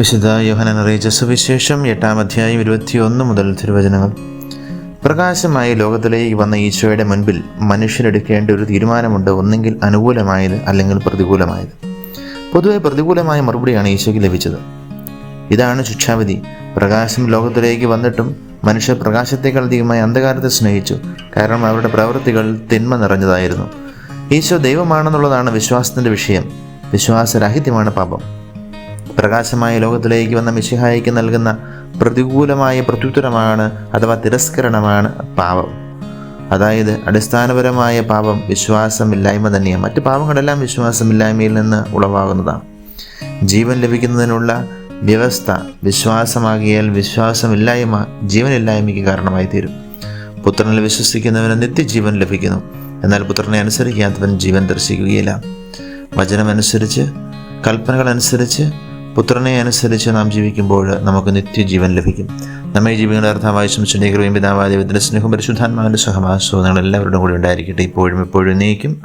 വിശുദ്ധ യോഹനൻ അറിയിച്ച സുവിശേഷം എട്ടാം അധ്യായം ഇരുപത്തിയൊന്ന് മുതൽ തിരുവചനങ്ങൾ. പ്രകാശമായി ലോകത്തിലേക്ക് വന്ന ഈശോയുടെ മുൻപിൽ മനുഷ്യരെടുക്കേണ്ട ഒരു തീരുമാനമുണ്ട് ഒന്നെങ്കിൽ അനുകൂലമായത് അല്ലെങ്കിൽ പ്രതികൂലമായത്. പൊതുവെ പ്രതികൂലമായ മറുപടിയാണ് ഈശോയ്ക്ക് ലഭിച്ചത്. ഇതാണ് ശിക്ഷാവിധി. പ്രകാശം ലോകത്തിലേക്ക് വന്നിട്ടും മനുഷ്യർ പ്രകാശത്തേക്കാൾ അധികമായി അന്ധകാരത്തെ സ്നേഹിച്ചു. കാരണം അവരുടെ പ്രവൃത്തികൾ തിന്മ നിറഞ്ഞതായിരുന്നു. ഈശോ ദൈവമാണെന്നുള്ളതാണ് വിശ്വാസത്തിന്റെ വിഷയം. വിശ്വാസരാഹിത്യമാണ് പാപം. പ്രകാശമായ ലോകത്തിലേക്ക് വന്ന മിശിഹായിക്ക് നൽകുന്ന പ്രതികൂലമായ പ്രത്യുത്തരമാണ് അഥവാ തിരസ്കരണമാണ് പാപം. അതായത് അടിസ്ഥാനപരമായ പാപം വിശ്വാസമില്ലായ്മ തന്നെയാണ്. മറ്റ് പാപങ്ങളെല്ലാം വിശ്വാസമില്ലായ്മയിൽ നിന്ന് ഉളവാകുന്നതാണ്. ജീവൻ ലഭിക്കുന്നതിനുള്ള വ്യവസ്ഥ വിശ്വാസമാകിയാൽ വിശ്വാസമില്ലായ്മ ജീവനില്ലായ്മയ്ക്ക് കാരണമായി തീരും പുത്രനിൽ വിശ്വസിക്കുന്നവന് നിത്യജീവൻ ലഭിക്കുന്നു. എന്നാൽ പുത്രനെ അനുസരിക്കാത്തവൻ ജീവൻ ദർശിക്കുകയില്ല. വചനമനുസരിച്ച് കൽപ്പനകളനുസരിച്ച് പുത്രനെ അനുസരിച്ച് നാം ജീവിക്കുമ്പോൾ നമുക്ക് നിത്യജീവൻ ലഭിക്കും. നമ്മെ ജീവികളുടെ അർത്ഥമായി കൃപയും പിതാവായ ദൈവത്തിന്റെ സ്നേഹം പരിശുദ്ധാത്മാവിന്റെ സഹവാസവും നിങ്ങൾ കൂടെ ഉണ്ടായിരിക്കട്ടെ. ഇപ്പോഴും എപ്പോഴും നീക്കും